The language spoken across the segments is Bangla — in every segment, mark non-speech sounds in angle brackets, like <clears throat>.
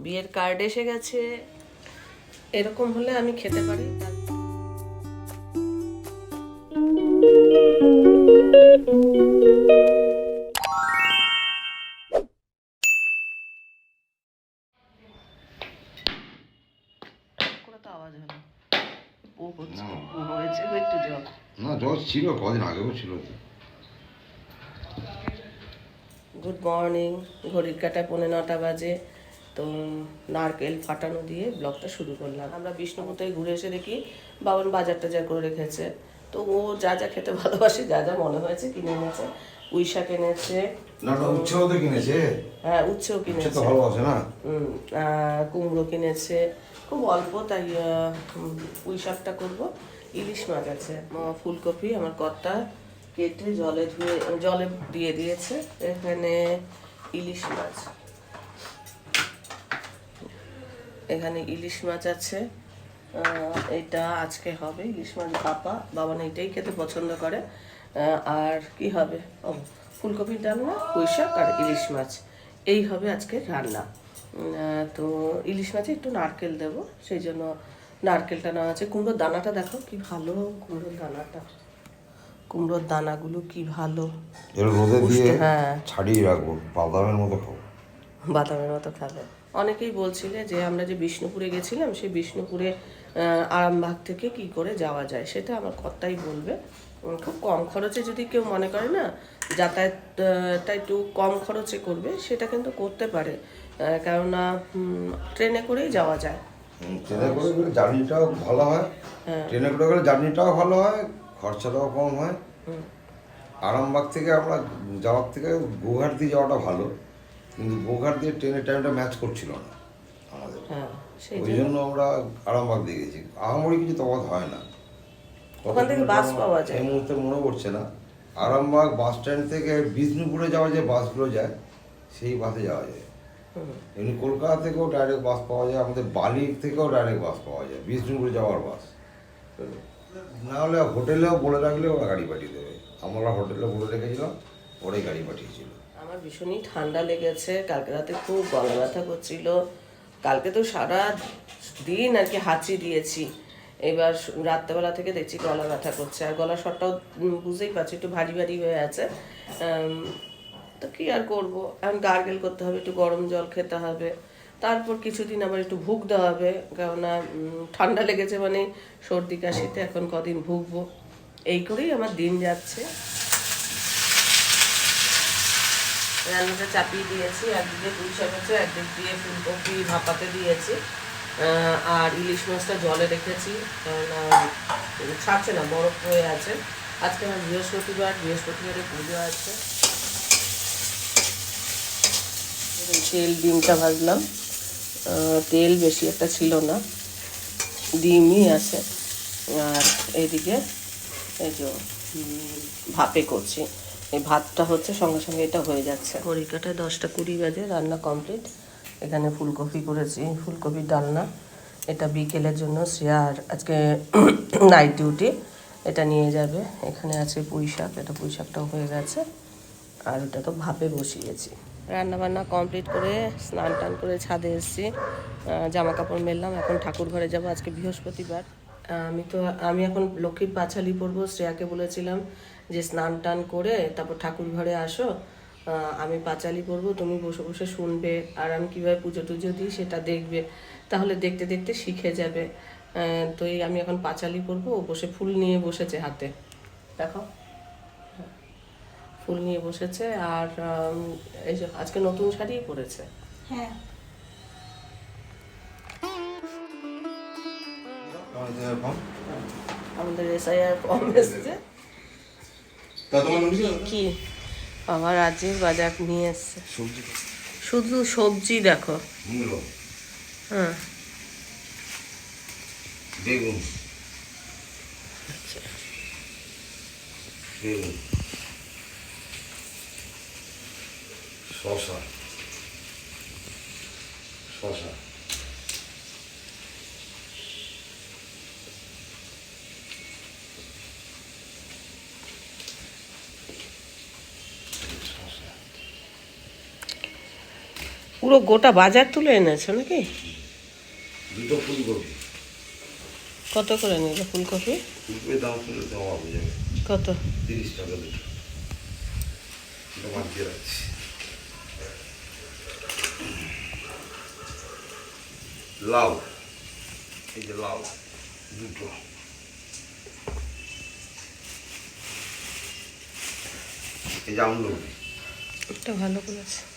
বিয়ের কার্ড এসে গেছে। এরকম হলে আমি খেতে পারি। তো আওয়াজ হলো। ও হয়েছে একটু জল না জল ছিল কদিন আগেও ছিল গুড মর্নিং ঘড়ির কাটায় পৌনে নটা বাজে। তো নারকেল ফাটানো দিয়ে ব্লগটা শুরু করলাম। আমরা বিষ্ণুপুর থেকে ঘুরে এসে দেখি বাবন বাজার টাজার করে রেখেছে। তো ও যা যা খেতে ভালোবাসে যা যা মনে হয়েছে কিনে এনেছে। না না উৎসাহ তো কিনেছে। হ্যাঁ উচ্ছেও কিনেছে তো ভালোবাসে না? কুমড়ো কিনেছে। খুব অল্প তাই পুঁই শাকটা করব। ইলিশ মাছ আছে ফুলকপি আমার কর্তা কেটে জলে ধুয়ে জলে দিয়ে দিয়েছে। এখানে ইলিশ মাছ। এখানে ইলিশ মাছ আছে। এটা আজকে হবে ইলিশ মাছ ভাপা বাবা না এটাই খেতে পছন্দ করে। আর কি হবে? ও ফুলকপির ডালনা পুঁই শাক আর ইলিশ মাছ। এই হবে আজকে রান্না। তো ইলিশ মাছে একটু নারকেল দেবো। সেই জন্য নারকেলটা নেওয়া আছে। কুমড়োর দানাটা দেখো কি ভালো কুমড়োর দানাটা। কুমড়োর দানাগুলো কি ভালো। রোদে দিয়ে হ্যাঁ। ছাড়িয়ে রাখব। বাদামের মতো খাব। বাদামের মতো খাবে। অনেকেই বলছিলে যে আমরা যে বিষ্ণুপুরে গেছিলাম সেই বিষ্ণুপুরে আরামবাগ থেকে কি করে যাওয়া যায় সেটা আমার কর্তাই বলবে। খুব কম খরচে যদি কেউ মনে করে না যাতায়াতটা একটু কম খরচে করবে সেটা কিন্তু করতে পারে। কেননা ট্রেনে করেই যাওয়া যায়। ট্রেনে করে গেলে জার্নিটাও ভালো হয়। ট্রেনে করে গেলে জার্নিটাও ভালো হয় খরচাটাও কম হয়। আরামবাগ থেকে আমরা যাওয়ার থেকে দিয়ে যাওয়াটা ভালো। কিন্তু গোঘাট দিয়ে ট্রেনের টাইমটা ম্যাচ করছিল না আমাদের। হ্যাঁ ওই জন্য। আমরা আরামবাগ দিয়ে গেছি। আহামরি কিছু তফাৎ হয় না। ওখান থেকে বাস পাওয়া যায়। এই মুহূর্তে মনে পড়ছে না। আরামবাগ বাস স্ট্যান্ড থেকে বিষ্ণুপুরে যাওয়ার যে বাসগুলো যায় সেই বাসে যাওয়া যায়। এমনি কলকাতা থেকেও ডাইরেক্ট বাস পাওয়া যায় আমাদের বালি থেকেও ডাইরেক্ট বাস পাওয়া যায় বিষ্ণুপুরে যাওয়ার বাস। না হলে হোটেলেও বলে রাখলে ওরা গাড়ি পাঠিয়ে দেবে। আমরা হোটেলে বলে রেখেছিলাম ওরাই গাড়ি পাঠিয়েছিল। আমার ভীষণই ঠান্ডা লেগেছে। কালকে রাতে খুব গলা ব্যথা করছিল। কালকে তো সারা দিন আর কি হাঁচি দিয়েছি। এবার রাত্রেবেলা থেকে দেখছি গলা ব্যথা করছে। আর গলা স্বরটাও উম, বুঝতেই পারছি একটু ভারী ভারী হয়ে আছে। তো কি আর করব? এখন গার্গেল করতে হবে একটু গরম জল খেতে হবে। তারপর কিছুদিন আবার একটু ভুগতে হবে। কেননা ঠান্ডা লেগেছে মানে সর্দি কাশিতে এখন কদিন ভুগবো। এই করেই আমার দিন যাচ্ছে। রান্নাটা চাপিয়ে দিয়েছি, একদিকে পুঁই শাক আছে, একদিক দিয়ে ফুলকপি ভাপাতে দিয়েছি। আর ইলিশ মাছটা জলে রেখেছি ছাড়ছে না, বরফ হয়ে আছে। আজকে আমার বৃহস্পতিবার, বৃহস্পতিবারে পুজো আছে। তেল, ডিমটা ভাজলাম। তেল বেশি একটা ছিল না, ডিমই আছে। আর এইদিকে এই যে ভাপে করছি। এই ভাতটা হচ্ছে সঙ্গে সঙ্গে এটা হয়ে যাচ্ছে। ঘড়ি দশটা কুড়ি বাজে, রান্না কমপ্লিট। এখানে ফুলকপি করেছি ফুলকপির ডালনা। এটা বিকেলের জন্য শ্রেয়ার আজকে <coughs> নাইট ডিউটি এটা নিয়ে যাবে। এখানে আছে পুঁই শাক, এটা পুঁই শাকটাও হয়ে গেছে। আর ওটা তো ভাপে বসিয়েছি। রান্না বান্না কমপ্লিট করে স্নান টান করে ছাদে এসেছি। জামা কাপড় মেললাম, এখন ঠাকুর ঘরে যাব। আজকে বৃহস্পতিবার। আমি তো, আমি এখন লক্ষ্মীর পাঁচালি পরবো, শ্রেয়াকে বলেছিলাম যে স্নান টান করে তারপর ঠাকুর ঘরে আসো আমি পাঁচালি পরবো, তুমি বসে বসে শুনবে, আর আমি কীভাবে পুজো টুজো দিই সেটা দেখবে, তাহলে দেখতে দেখতে শিখে যাবে। তো এই আমি এখন পাঁচালি পরবো, ও বসে ফুল নিয়ে বসেছে হাতে, দেখো। ফুল নিয়ে বসেছে, আর এই যে আজকে নতুন শাড়ি পরেছে। হ্যাঁ। আমাদের এসআইআর ফর্ম এসছে। কি? আমার রাজ্যের বাজার নিয়ে এসছে। শুধু সবজি দেখো। হ্যাঁ। বেগুন। বেগুন। শশা শশা শশা পুরো গোটা বাজার তুলে এনেছো নাকি? দুটো ফুলকপি। কত করে নিলে ফুলকপি? দাম অবাক কত? তিরিশ টাকা এটা রাখছি। লাউ। এই যে লাউ দুটো। এই যে আমলকি। একটা ভালো করেছে।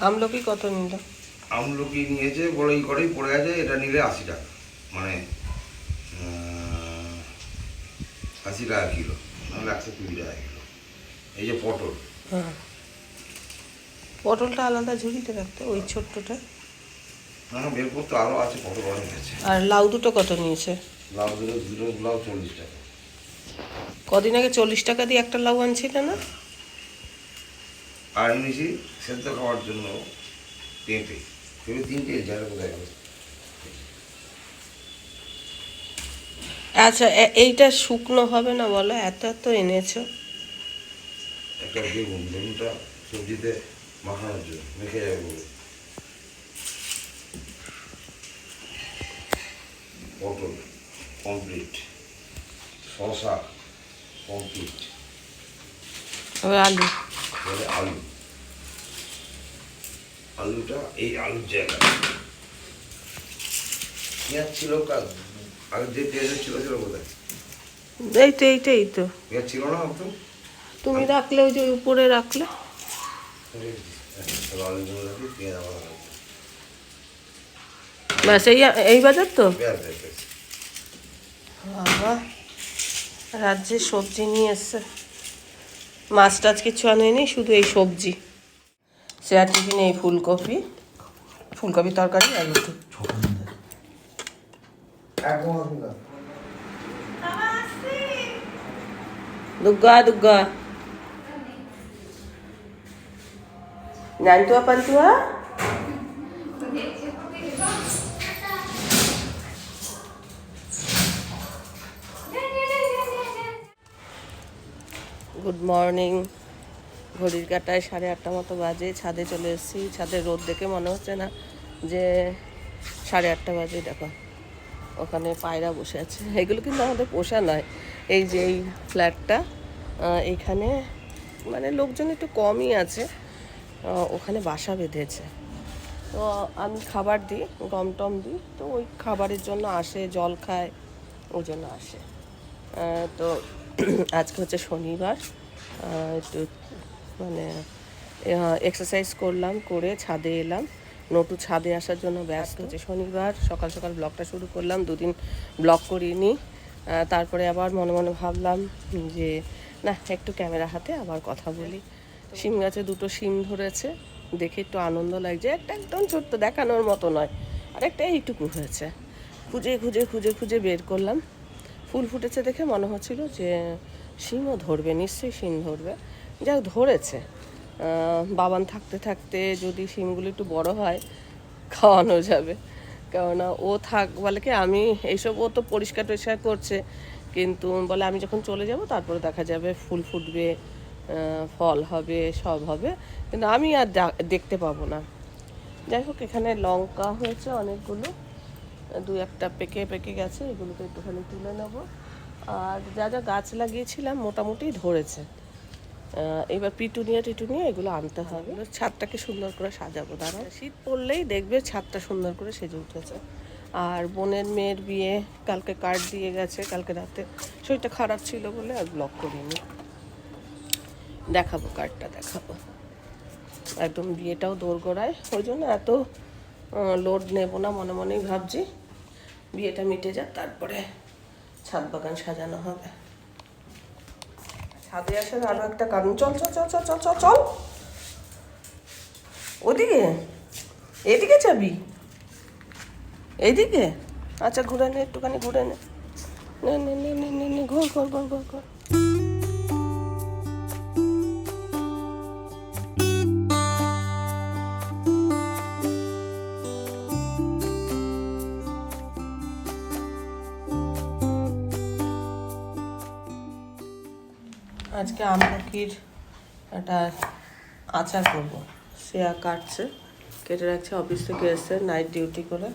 আমলকি কত নিল? আমলকি নিয়েছে বড় ই করেই পড়ে আছে এটা নিলে আশি টাকা। মানে আশি টাকা কিলো নাহলে একশো কুড়ি টাকা কিলো। এই যে পটল। হ্যাঁ। পটলটা আলাদা ঝুড়িতে রাখতে ওই ছোট্টটা? না না, বের করতে আরও আছে পটল অনেক আছে আর লাউ দুটো কত নিয়েছে? লাউ দুটো দুটো লাউ চল্লিশ টাকা। কদিন আগে চল্লিশ টাকা দিয়ে একটা লাউ আনছিলে না? আর এনেছি? সেদ্ধ খাওয়ার জন্য পেঁপে পেঁপে তিনটে যারা কোথায় গেল আচ্ছা এইটা শুকনো হবে না বলো? এত এত এনেছো। একটা বেগুন বেগুনটা সবজিতে মাখানোর জন্য মেখে যাবে বলে। পটল কমপ্লিট শসা কমপ্লিট আলু। আলু। আলুটা এই আলুর জায়গা। পেঁয়াজ ছিল আগে যে পেঁয়াজের ছিল ছিল কোথায়? এই তো এইটাই তো পেঁয়াজ ছিল না তুমি রাখলে ওই যে উপরে রাখলে। ব্যাস এই এই বাজার তো। বাবা রাজ্যে সবজি নিয়ে এসছে। মাছ টাছ কিছু আনেনি শুধু এই সবজি। শেয়ার টিফিনে এই ফুলকপি ফুলকপি তরকারি আর রুটি। দুগ্গা দুগ্গা। নান্টুয়া পান্টুয়া গুড মর্নিং ঘড়ির কাটায় সাড়ে আটটা মতো বাজে ছাদে চলে এসেছি। ছাদের রোদ দেখে মনে হচ্ছে না যে সাড়ে আটটা বাজে দেখো। ওখানে পায়রা বসে আছে। এগুলো কিন্তু আমাদের পোষা নয়। এই যে এই ফ্ল্যাটটা আহ, এইখানে মানে লোকজন একটু কমই আছে। ওখানে বাসা বেঁধেছে। তো আমি খাবার দিই গম টম দিই। তো ওই খাবারের জন্য আসে জল খায় ওই জন্য আসে। তো <clears throat> আজকে হচ্ছে শনিবার। একটু মানে এক্সারসাইজ করলাম করে ছাদে এলাম। নটু ছাদে আসার জন্য ব্যস্ত। হচ্ছে শনিবার সকাল সকাল ব্লগটা শুরু করলাম দুদিন ব্লগ করিনি। তারপরে আবার মনে মনে ভাবলাম যে না একটু ক্যামেরা হাতে আবার কথা বলি। শিম গাছে দুটো শিম ধরেছে। দেখে একটু আনন্দ লাগছে। একটা একদম ছোট্ট দেখানোর মতো নয় আর একটা এইটুকু হয়েছে। খুঁজে খুঁজে খুঁজে খুঁজে বের করলাম। ফুল ফুটেছে দেখে মনে হচ্ছিল যে শিমও ধরবে নিশ্চয়ই শিম ধরবে। যাই হোক ধরেছে। বাবান থাকতে থাকতে যদি শিমগুলো একটু বড় হয়, খাওয়ানো যাবে। কেননা ও থাক, বলে কি আমি এইসব ও তো পরিষ্কার টরিষ্কার করছে, কিন্তু বলে আমি যখন চলে যাব, তারপরে দেখা যাবে ফুল ফুটবে ফল হবে, সব হবে। কিন্তু আমি আর দেখতে পাবো না। যাই হোক, এখানে লঙ্কা হয়েছে অনেকগুলো। দু একটা পেকে পেকে গেছে, এগুলোকে একটুখানি তুলে নেব। আর যা যা গাছ লাগিয়েছিলাম, মোটামুটি ধরেছে। এবার পিটুনিয়া টিটুনিয়া এগুলো আনতে হবে। ছাদটাকে সুন্দর করে সাজাবো দাঁড়া শীত পড়লেই দেখবে ছাদটা সুন্দর করে সেজে উঠেছে। আর বোনের মেয়ের বিয়ে কালকে কার্ড দিয়ে গেছে কালকে রাতে। শরীরটা খারাপ ছিল বলে আর ব্লক করিনি। দেখাবো কার্ডটা দেখাবো। একদম বিয়েটাও দোরগোড়ায়। ওই জন্য এত লোড নেব না মনে মনেই ভাবছি। বিয়েটা মিটে যাক তারপরে ছাদ বাগান সাজানো হবে। ছাদে আসার আরও একটা কারণ চল চল চল চল চল চল চল। ওদিকে? এদিকে যাবি? এইদিকে আচ্ছা ঘুরে নে, একটুখানি ঘুরে নে, ঘোর ঘোর ঘোর ঘোর ঘোর। আজকে আমলকির একটা আচার করব। সে কাটছে কেটে রাখছে অফিস থেকে এসে নাইট ডিউটি করে।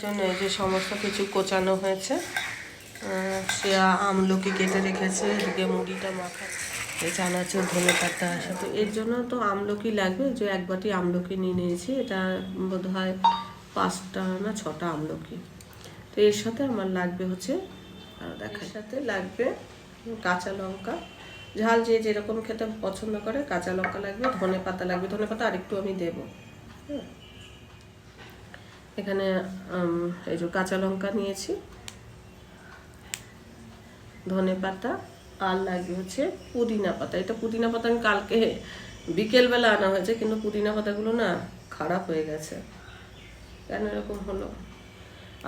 জন্য এই যে সমস্ত কিছু কোচানো হয়েছে সে আমলকি কেটে রেখেছে, এদিকে মুড়িটা মাখা এই চানাচুর, ধনে পাতা সাথে এর জন্য তো আমলকি লাগবে, যে এক বাটি আমলকি নিয়ে নিয়েছি, এটা বোধ হয় পাঁচটা না ছটা আমলকি তো এর সাথে আমার লাগবে হচ্ছে দেখার সাথে লাগবে কাঁচা লঙ্কা। ঝাল যে যেরকম খেতে পছন্দ করে, কাঁচা লঙ্কা লাগবে, ধনে পাতা লাগবে। ধনে পাতা আরেকটু আমি দেবো। হ্যাঁ এখানে এই যে কাঁচা লঙ্কা নিয়েছি। ধনে পাতা, আর লাগবে হচ্ছে পুদিনা পাতা। এটা পুদিনা পাতা আমি কালকে বিকেলবেলা আনা হয়েছে, কিন্তু পুদিনা পাতাগুলো না খারাপ হয়ে গেছে। কেন এরকম হলো?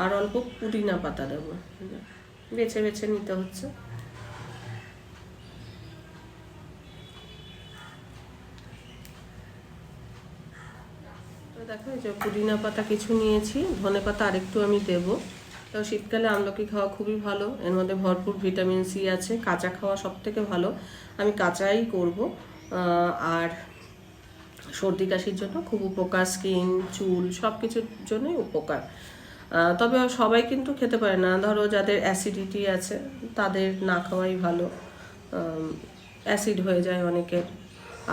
আর অল্প পুদিনা পাতা দেবো। বেছে বেছে নিতে হচ্ছে। দেখো যে পুদিনা পাতা কিছু নিয়েছি, ধনে পাতা আরেকটু আমি দেব। তো শীতকালে আমলকি খাওয়া খুবই ভালো। এর মধ্যে ভরপুর ভিটামিন সি আছে, কাঁচা খাওয়া সব থেকে ভালো। আমি কাঁচাই করব। আর সর্দি কাশির জন্য খুব উপকার, স্কিন, চুল সব কিছুর জন্যই উপকার। তবে সবাই কিন্তু খেতে পারে না। ধরো যাদের অ্যাসিডিটি আছে, তাদের না খাওয়াই ভালো। অ্যাসিড হয়ে যায় অনেকের।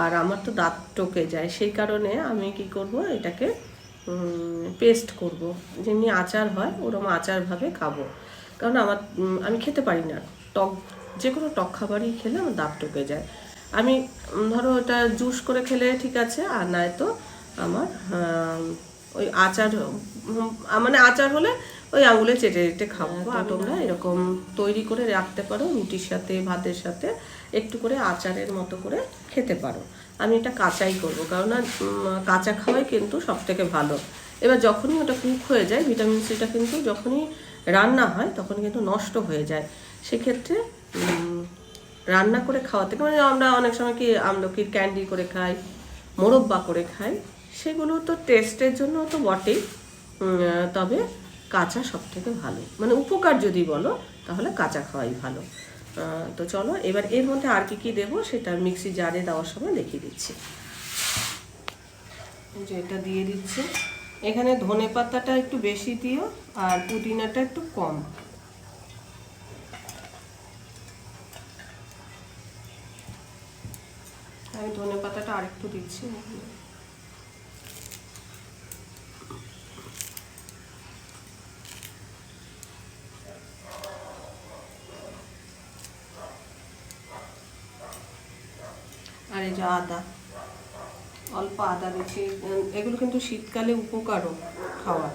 আর আমার তো দাঁত টকে যায়। সেই কারণে আমি কি করব, এটাকে পেস্ট করব। যেমনি আচার হয় ওরকম আচারভাবে খাব। কারণ আমার আমি খেতে পারি না। টক যে কোনো টক খাবারই খেলে আমার দাঁত টকে যায়। আমি ধরো ওটা জুস করে খেলে ঠিক আছে আর নয়তো আমার ওই আচার মানে আচার হলে ওই আঙুলে চেটে চেটে খাব। আর তোমরা এরকম তৈরি করে রাখতে পারো রুটির সাথে ভাতের সাথে একটু করে আচারের মতো করে খেতে পারো। আমি এটা কাঁচাই করব। কারণ না, কাঁচা খাওয়াই কিন্তু সব থেকে ভালো। এবার যখনই ওটা কুক হয়ে যায় ভিটামিন সিটা কিন্তু যখনই রান্না হয় তখন কিন্তু নষ্ট হয়ে যায়। সেক্ষেত্রে রান্না করে খাওয়া থেকে মানে আমরা অনেক সময় কি আমলকির ক্যান্ডি করে খাই মোরব্বা করে খাই সেগুলো তো টেস্টের জন্য তো বটেই। তবে কাঁচা সব থেকে ভালো। মানে উপকার যদি বলো তাহলে কাঁচা খাওয়াই ভালো। তো চলো, এবার এর মধ্যে আর কি কি দেবো সেটা মিক্সি জারে দেওয়ার সময় দেখিয়ে দিচ্ছি। এটা দিয়ে দিচ্ছে। এখানে ধনে পাতাটা একটু বেশি দিও আর পুদিনাটা একটু কম। আমি ধনে পাতাটা আরেকটু দিচ্ছি। এই যে আদা, অল্প আদা দিচ্ছি এগুলো কিন্তু শীতকালে উপকারও খাওয়া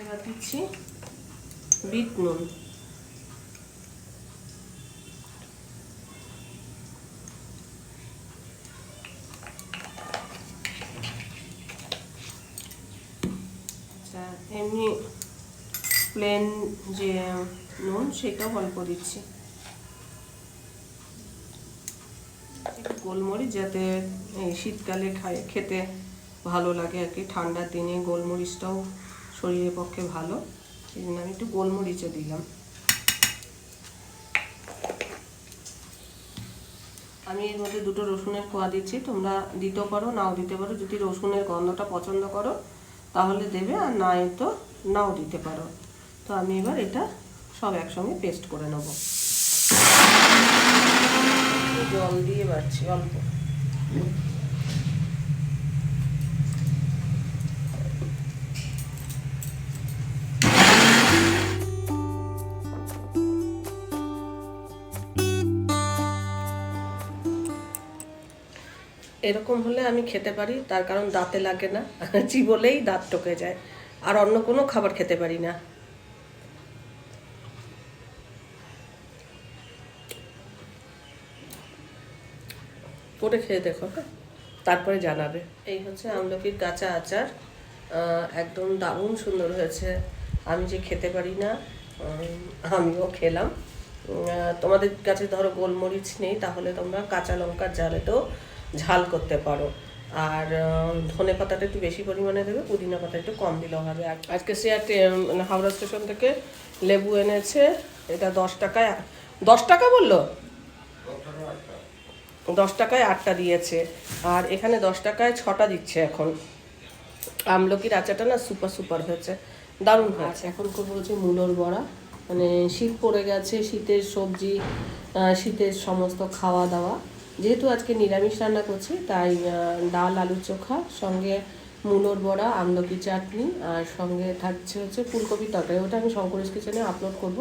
এবার দিচ্ছি বিট নুন। এমনি প্লেন যে, নুন, সেটাও অল্প দিচ্ছি। গোলমরিচ যাতে শীতকালে খেতে ভালো লাগে আর কি। ঠান্ডার দিনে গোলমরিচটাও শরীরের পক্ষে ভালো। সেই জন্য আমি একটু গোলমরিচও দিলাম। আমি এর মধ্যে দুটো রসুনের কোয়া দিচ্ছি। তোমরা দিতেও পারো, নাও দিতে পারো। যদি রসুনের গন্ধটা পছন্দ করো তাহলে দেবে আর না তো নাও দিতে পারো। তো আমি এবার এটা সব একসঙ্গে পেস্ট করে নেব। জল দিয়ে বাড়ছি, অল্প। এরকম হলে আমি খেতে পারি, তার কারণ দাঁতে লাগে না, <laughs> চিবলেই দাঁত টকে যায়। আর অন্য কোনো খাবার খেতে পারি না। করে খেয়ে দেখো হ্যাঁ? তারপরে জানাবে। এই হচ্ছে আমলকির কাঁচা আচার। একদম দারুণ সুন্দর হয়েছে। আমি যে খেতে পারি না আমিও খেলাম। তোমাদের কাছে ধরো গোলমরিচ নেই, তাহলে তোমরা কাঁচা লঙ্কার জালেতেও ঝাল করতে পারো। আর ধনে পাতাটা একটু বেশি পরিমাণে দেবে, পুদিনা পাতা একটু কম দিলেও হবে। আর আজকে আর মানে হাওড়া স্টেশন থেকে লেবু এনেছে, এটা দশ টাকায় দশ টাকা বলল? দশ টাকায় আটটা দিয়েছে। আর এখানে দশ টাকায় ছটা দিচ্ছে এখন। আমলকির আচাটা না সুপার সুপার হয়েছে। দারুণ হয়েছে। এখন করব হচ্ছে মূলোর বড়া। মানে শীত পড়ে গেছে, শীতের সবজি শীতের সমস্ত খাওয়া দাওয়া। যেহেতু আজকে নিরামিষ রান্না করছি, তাই ডাল আলু চোখা, সঙ্গে মূলোর বড়া, আমলকি চাটনি, আর সঙ্গে থাকছে হচ্ছে ফুলকপির তরকারি। ওটা আমি শঙ্করেশ কিচেনে আপলোড করব।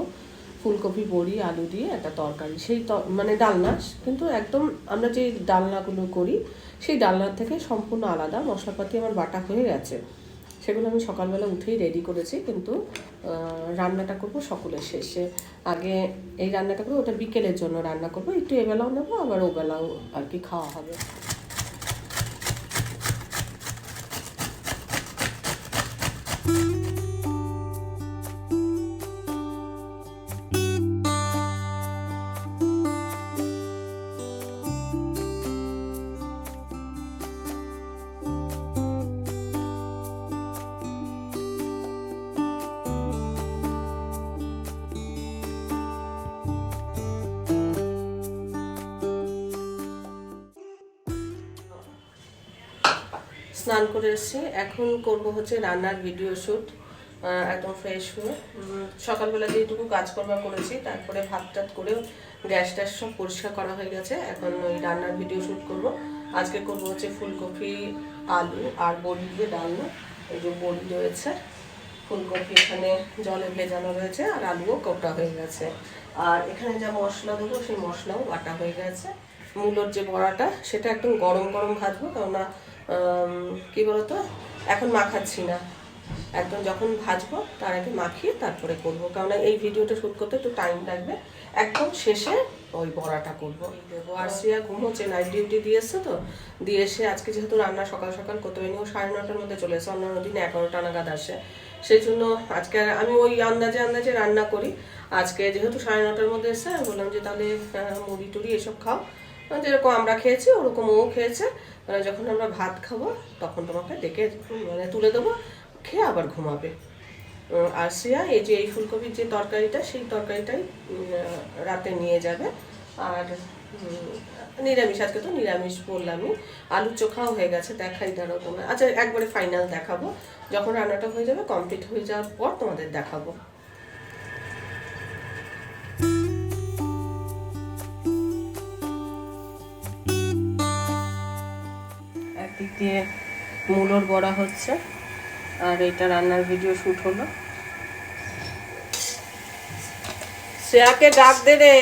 ফুলকপি, বড়ি, আলু দিয়ে একটা তরকারি। সেই মানে ডালনা, কিন্তু একদম আমরা যে ডালনাগুলো করি, সেই ডালনার থেকে সম্পূর্ণ আলাদা। মশলাপাতি আমার বাটা হয়ে গেছে। সেগুলো আমি সকালবেলা উঠেই রেডি করেছি, কিন্তু রান্নাটা করব সকলের শেষে। আগে এই রান্নাটা করব, ওটা বিকেলের জন্য রান্না করব, একটু এবেলাও নেব, আবার ওবেলাও আর কি খাওয়া হবে। স্নান করে এসেছি। এখন করব হচ্ছে রান্নার ভিডিও শ্যুট একদম ফ্রেশ হয়ে। সকালবেলা যেটুকু কাজকর্ম করেছি, তারপরে ভাত টাত করেও গ্যাস ট্যাস সব পরিষ্কার করা হয়ে গেছে। এখন ওই রান্নার ভিডিও শ্যুট করব। আজকে করব হচ্ছে ফুলকপি, আলু আর বড়ি দিয়ে ডালনা। এই যে বড়ি রয়েছে, ফুলকপি এখানে জলে ভেজানো রয়েছে আর আলুও কোটা হয়ে গেছে। আর এখানে যা মশলা দেবো, সেই মশলাও বাটা হয়ে গেছে। মূলোর যে বড়াটা, সেটা একদম গরম গরম ভাজবো, কেননা কি বলতো? এখন মাখাচ্ছি না। একদম যখন ভাজবো, তার আগে মাখিয়ে তারপরে করব। কেননা এই ভিডিওটা শ্যুট করতে একটু টাইম লাগবে। একদম শেষে ওই বড়াটা করব। দেবো আর শ্রিয়া ঘুমোচ্ছে নাইট ডিউটি দিয়ে এসছে তো। দিয়ে এসে আজকে যেহেতু রান্না সকাল সকাল করতে হয়নি, ও সাড়ে নটার মধ্যে চলে এসে অন্যান্য দিন এগারোটা নাগাদ আসে। সেই জন্য আজকে আমি ওই আন্দাজে আন্দাজে রান্না করি। আজকে যেহেতু সাড়ে নটার মধ্যে এসে বললাম যে তাহলে মুড়ি টুড়ি এসব খাও। যেরকম আমরা খেয়েছি, ওরকম ও খেয়েছে। মানে যখন আমরা ভাত খাব, তখন তোমাকে ডেকে মানে তুলে দেবো, খেয়ে আবার ঘুমাবে। আর শ্রেয়া, এই যে এই ফুলকপির যে তরকারিটা, সেই তরকারিটাই রাতে নিয়ে যাবে। আর নিরামিষ, আজকে তো নিরামিষ বললামই। আলু চোখাও হয়ে গেছে, দেখাই, দাঁড়াও তোমরা আচ্ছা একবারে ফাইনাল দেখাবো। যখন রান্নাটা হয়ে যাবে কমপ্লিট হয়ে যাওয়ার পর তোমাদের দেখাবো। দিয়ে মূলোর বড়া হচ্ছে। আর এটা রান্নার ভিডিও শুট হলো। শ্রেয়াকে ডাক দে রে।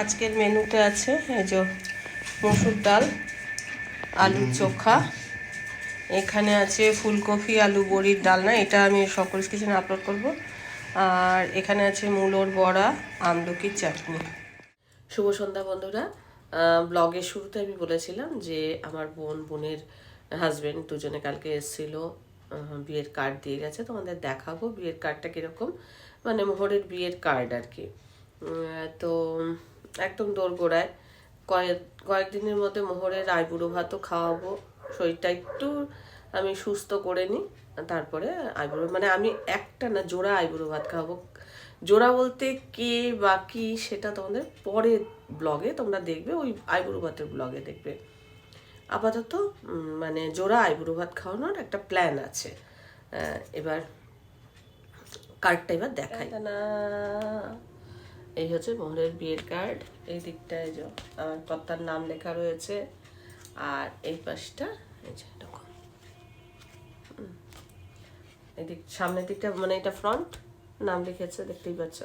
আজকের মেনুতে আছে এই যে মসুর ডাল আলু চোখা। এখানে আছে ফুলকপি আলু বড়ির ডালনা। এটা আমি সকল কিচেনে আপলোড করব। আর এখানে আছে মূলোর বড়া, আমলকির চাটনি। শুভ সন্ধ্যা বন্ধুরা। ব্লগের শুরুতে আমি বলেছিলাম যে আমার বোন, বোনের হাজবেন্ড দুজনে কালকে এসেছিল বিয়ের কার্ড দিয়ে গেছে। তোমাদের দেখাবো বিয়ের কার্ডটা কীরকম। মানে মোহরের বিয়ের কার্ড আর কি। তো একদম দোরগোড়ায়। কয়েক, কয়েকদিনের মধ্যে মোহরের আইবুড়ো ভাতও খাওয়াবো। শরীরটা একটু আমি সুস্থ করে নিই। তারপরে আইবুড়ো মানে আমি একটা না, জোড়া আইবুড়ো ভাত খাওয়াবো। জোড়া বলতে কে বা কি সেটা তোমাদের পরে ব্লগে তোমরা দেখবে, ওই আইবুড়ো ভাতের ব্লগে দেখবে। আপাতত মানে জোড়া আইবুড়ো ভাত খাওয়ানোর একটা প্ল্যান আছে। এবার কার্ডটা এবার দেখাই। এই হচ্ছে মোহরের বিয়ের কার্ড এই দিকটায় আমার কর্তার নাম লেখা রয়েছে। আর এই পাশটা, এই যে এদিক, সামনের দিকটা মানে এটা ফ্রন্ট নাম লিখেছে, দেখতেই পাচ্ছ।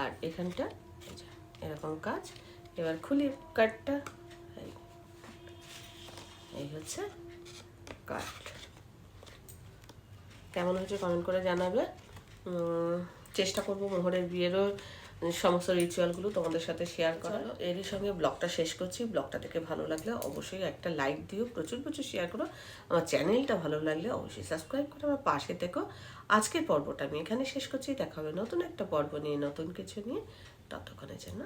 আর এখানটা এরকম কাজ। এবার খুলি কার্ডটা এই হচ্ছে কার্ড কেমন হয়েছে কমেন্ট করে জানাবে। চেষ্টা করব মোহরের বিয়েরও সমস্ত রিচুয়ালগুলো তোমাদের সাথে শেয়ার করা এরই সঙ্গে ব্লগটা শেষ করছি। ব্লগটা দেখে ভালো লাগলে অবশ্যই একটা লাইক দিও প্রচুর প্রচুর শেয়ার করো। আমার চ্যানেলটা ভালো লাগলে অবশ্যই সাবস্ক্রাইব করে আমার পাশে দেখো আজকের পর্বটা আমি এখানে শেষ করছি। দেখা হবে নতুন একটা পর্ব নিয়ে নতুন কিছু নিয়ে। ততক্ষণের জন্য